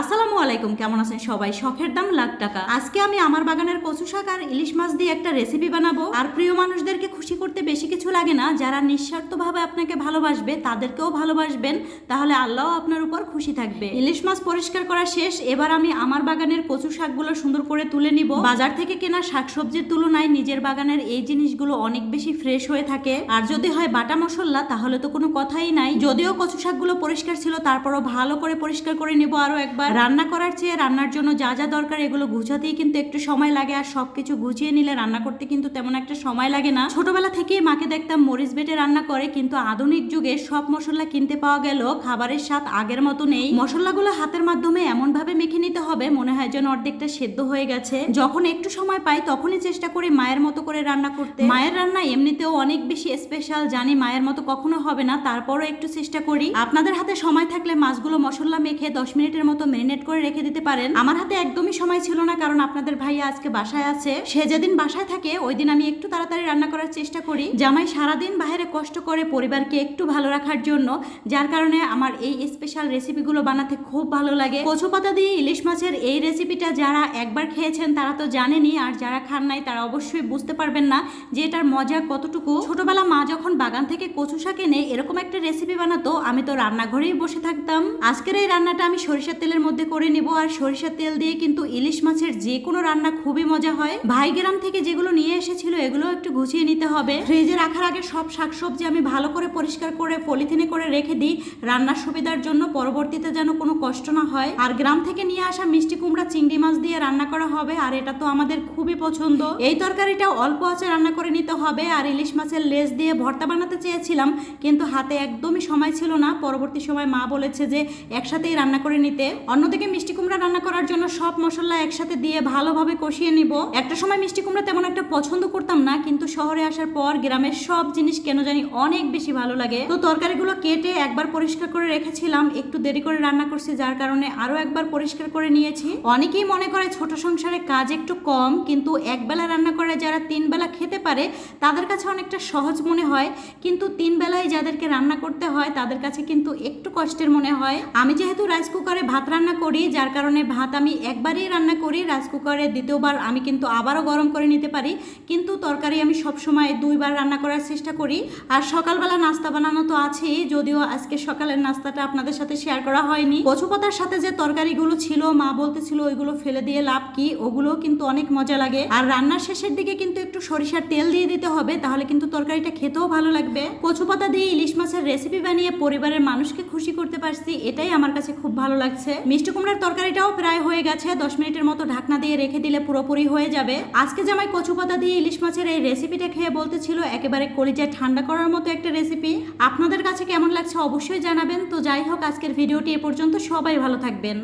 আসসালামু আলাইকুম, কেমন আছেন সবাই? শখের দাম লাখ টাকা। আজকে আমি আমার বাগানের কচু শাক আর ইলিশ মাছ দিয়ে একটা রেসিপি বানাবো। আর প্রিয় মানুষদেরকে খুশি করতে বেশি কিছু লাগে না। যারা নিঃস্বার্থভাবে আপনাকে ভালোবাসবে, তাদেরকেও ভালোবাসবেন। তাহলে আল্লাহ আপনার উপর খুশি থাকবে। ইলিশ মাছ পরিষ্কার করা শেষ। এবার আমি আমার বাগানের কচু শাকগুলো সুন্দর করে তুলে নিব। বাজার থেকে কেনা শাকসবজির তুলনায় নিজের বাগানের এই জিনিসগুলো অনেক বেশি ফ্রেশ হয়ে থাকে। আর যদি হয় বাটা মশলা, তাহলে তো কোনো কথাই নাই। যদিও কচু শাকগুলো পরিষ্কার ছিল, তারপরও ভালো করে পরিষ্কার করে নিব আরও একবার। রান্না করার চেয়ে রান্নার জন্য যা যা দরকার এগুলো গুছাতেই কিন্তু একটু সময় লাগে আর সবকিছু গুছিয়ে নিলে রান্না করতে কিন্তু তেমন একটা সময় লাগে না। ছোটবেলা থেকেই মাকে দেখতাম মরিচ বেটে রান্না করে, কিন্তু আধুনিক যুগে সব মশলা কিনতে পাওয়া গেল খাবারের স্বাদ আগের মতো নেই। মশলাগুলো হাতের মাধ্যমে এমন ভাবে মেখে নিতে হবে, মনে হয় যেন অর্ধেকটা সেদ্ধ হয়ে গেছে। যখন একটু সময় পাই, তখনই চেষ্টা করি মায়ের মতো করে রান্না করতে। মায়ের রান্না এমনিতেও অনেক বেশি স্পেশাল জানি মায়ের মতো কখনো হবে না, তারপরও একটু চেষ্টা করি। আপনাদের হাতে সময় থাকলে মাছগুলো মশলা মেখে দশ মিনিটের মতো মেরিনেট করে রেখে দিতে পারেন। আমার হাতে একদমই সময় ছিল না, কারণ আপনাদের ভাইয়া আজকে বাসায় আছে। সে যেদিন বাসায় থাকে ওই দিন আমি একটু তাড়াতাড়ি রান্না করার চেষ্টা করি। জামাই সারাদিন বাইরে কষ্ট করে পরিবারকে একটু ভালো রাখার জন্য, যার কারণে আমার এই স্পেশাল রেসিপিগুলো বানাতে খুব ভালো লাগে। কচু পাতা দিয়ে ইলিশ মাছের এই রেসিপিটা যারা একবার খেয়েছেন, তারা তো জানেনই, আর যারা খান নাই, তারা অবশ্যই বুঝতে পারবেন না যে এটার মজা কতটুকু। ছোটবেলা মা যখন বাগান থেকে কচু শাক এনে এরকম একটা রেসিপি বানাতো, আমি তো রান্নাঘরেই বসে থাকতাম। আজকের এই রান্নাটা আমি সরিষার তেলের মধ্যে করে নেব। আর সরিষার তেল দিয়ে কিন্তু ইলিশ মাছের যে কোনো রান্না খুবই মজা হয়। ভাই গ্রাম থেকে যেগুলো নিয়ে এসেছিল, এগুলো একটু গুছিয়ে নিতে হবে। ফ্রিজে রাখার আগে সব শাকসবজি আমি ভালো করে পরিষ্কার করে, পলিথিনে করে রেখে দিই। রান্নার সুবিধার জন্য পরবর্তীতে যেন কোনো কষ্ট না হয়। আর গ্রাম থেকে নিয়ে আসা মিষ্টি কুমড়া, চিংড়ি মাছ দিয়ে রান্না করা হবে। আর এটা তো আমাদের খুবই পছন্দ। এই তরকারিটা অল্প আছে রান্না করে নিতে হবে। আর ইলিশ মাছের লেজ দিয়ে ভর্তা বানাতে চেয়েছিলাম, কিন্তু হাতে একদমই সময় ছিল না। পরবর্তী সময় মা বলেছে যে, একসাথেই রান্না করে নিতে। অন্যদিকে মিষ্টি কুমড়া রান্না করার জন্য সব মশলা একসাথে দিয়ে ভালোভাবে কষিয়ে নিব। একটা সময় মিষ্টি কুমড়া তেমন একটা পছন্দ করতাম না, কিন্তু শহরে আসার পর গ্রামের সব জিনিস কেন জানি অনেক বেশি ভালো লাগে। তো তরকারিগুলো কেটে একবার পরিষ্কার করে রেখেছিলাম, একটু দেরি করে রান্না করছি, যার কারণে আরও একবার পরিষ্কার করে নিয়েছি। অনেকেই মনে করে ছোট সংসারে কাজ একটু কম, কিন্তু একবেলা রান্না করে যারা তিন বেলা খেতে পারে, তাদের কাছে অনেকটা সহজ মনে হয়। কিন্তু তিন বেলায় যাদেরকে রান্না করতে হয়, তাদের কাছে কিন্তু একটু কষ্টের মনে হয়। আমি যেহেতু রাইস কুকারে ভাত রান্না করি, যার কারণে ভাত আমি একবারই রান্না করি রাইস কুকারে দ্বিতীয়বার আমি কিন্তু আবারও গরম করে নিতে পারি। কিন্তু তরকারি আমি সবসময় দুইবার রান্না করার চেষ্টা করি। আর সকালবেলা নাস্তা বানানো তো আছেই, যদিও আজকে সকালের নাস্তাটা আপনাদের সাথে শেয়ার করা হয়নি। কচুপাতার সাথে যে তরকারিগুলো ছিল, মা বলতেছিল ওইগুলো ফেলে দিয়ে লাভ কি? ওগুলো কিন্তু অনেক মজা লাগে। আর রান্নার শেষের দিকে কিন্তু একটু সরিষার তেল দিয়ে দিতে হবে, তাহলে কিন্তু তরকারিটা খেতেও ভালো লাগবে। কচুপাতা দিয়ে ইলিশ মাছের রেসিপি বানিয়ে পরিবারের মানুষকে খুশি করতে পারছি, এটাই আমার কাছে খুব ভালো লাগছে। মিষ্টি কুমড়ার তরকারিটাও প্রায় হয়ে গেছে। দশ মিনিটের মতো ঢাকনা দিয়ে রেখে দিলে পুরোপুরি হয়ে যাবে। আজকে জামাই কচু পাতা দিয়ে ইলিশ মাছের এই রেসিপিটা খেয়ে বলতেছিল একেবারে কলিজায় ঠান্ডা করার মতো একটা রেসিপি আপনাদের কাছে কেমন লাগছে অবশ্যই জানাবেন। তো যাই হোক, আজকের ভিডিওটি এ পর্যন্ত। সবাই ভালো থাকবেন।